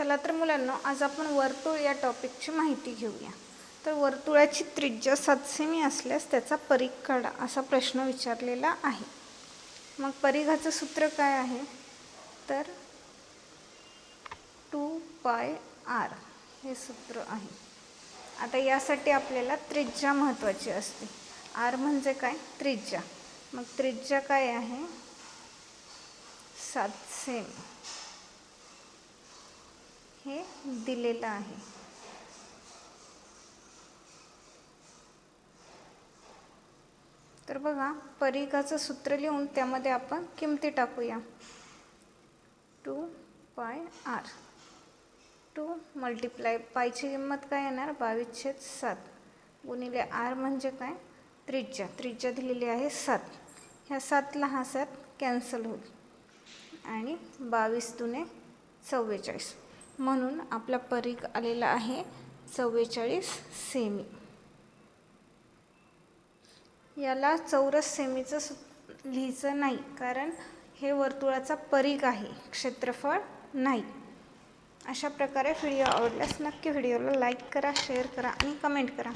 चला तर मुलांना आज आपण वर्तुळ या टॉपिकची माहिती घेऊया. तर वर्तुळाची त्रिज्या सात सेमी असल्यास त्याचा परीघ काढा असा प्रश्न विचारलेला आहे. मग परिघाचं सूत्र काय आहे? तर टू पाय आर हे सूत्र आहे. आता यासाठी आपल्याला त्रिज्या महत्त्वाची असते. आर म्हणजे काय? त्रिज्या. मग त्रिज्या काय आहे? सात सेमी हे दिलेलं आहे. तर बघा परिघाचं सूत्र लिहून त्यामध्ये आपण किमती टाकूया. टू पाय आर. टू मल्टिप्लाय पायची किंमत काय येणार? बावीस छेद सात. गुणिले आर म्हणजे काय? त्रिज्या. त्रिज्या दिलेली आहे सात. ह्या सातला हा सात कॅन्सल होईल. आणि बावीस दुने चव्वेचाळीस. म्हणून आपला परीघ आलेला आहे चव्वेचाळीस सेमी. याला चौरस सेमीचं सु लिहायचं नाही कारण हे वर्तुळाचा परीघ आहे क्षेत्रफळ नाही. अशा प्रकारे व्हिडिओ आवडल्यास नक्की व्हिडिओला लाईक करा शेअर करा आणि कमेंट करा.